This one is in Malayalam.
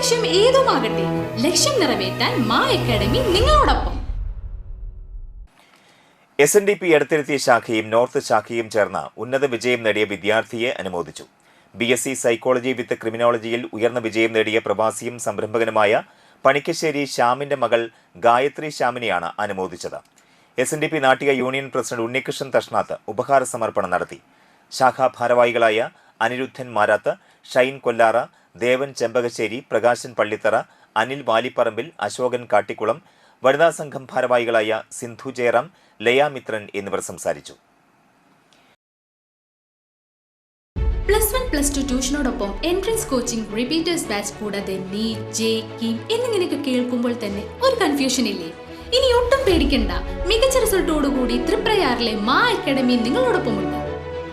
ലക്ഷ്യം ഏതുമാകട്ടെ ലക്ഷ്യം നിറവേറ്റാൻ മാ അക്കാഡമി നിങ്ങളോടൊപ്പം. S N D P Edathiruthy ശാഖയും north ശാഖയും ചേർന്ന് ഉന്നത വിജയം നേടിയ വിദ്യാർത്ഥിയെ അനുമോദിച്ചു. B S C psychology with ക്രിമിനോളജിയിൽ ഉയർന്ന വിജയം നേടിയ പ്രവാസിയും സംരംഭകനുമായ പണിക്കശ്ശേരി ശ്യാമിന്റെ മകൾ ഗായത്രി ശ്യാമിനെയാണ് അനുമോദിച്ചത്. S N D P Nattika union president Unnikrishnan Thashnath ഉപഹാര സമർപ്പണം നടത്തി. ശാഖാ ഭാരവാഹികളായ അനിരുദ്ധൻ മാരാത്ത് ഷൈൻ കൊല്ലാറ ദേവൻ ചെമ്പകശ്ശേരി പ്രകാശൻ പള്ളിത്തറ അനിൽ വാലിപ്പറമ്പിൽ അശോകൻ കാട്ടിക്കുളം വനിതാ സംഘം ഭാരവാഹികളായ സിന്ധു ജയറാം ലയാമിത്രൻ എന്നിവർ സംസാരിച്ചു. പ്ലസ് വൺ പ്ലസ് ടു ട്യൂഷനോടൊപ്പം എൻട്രൻസ് കോച്ചിംഗ് റിപ്പീറ്റേഴ്സ് ബാച്ച് കൂടാതെ നീറ്റ് ജെ കിം എന്നിങ്ങനെയൊക്കെ കേൾക്കുമ്പോൾ തന്നെ ഒരു കൺഫ്യൂഷൻ ഇല്ലേ? ഇനി ഒട്ടും പേടിക്കണ്ട. മികച്ച റിസൾട്ടോടുകൂടി തൃപ്രയാറിലെ മാ അക്കാഡമി നിങ്ങളോടൊപ്പമുണ്ട്.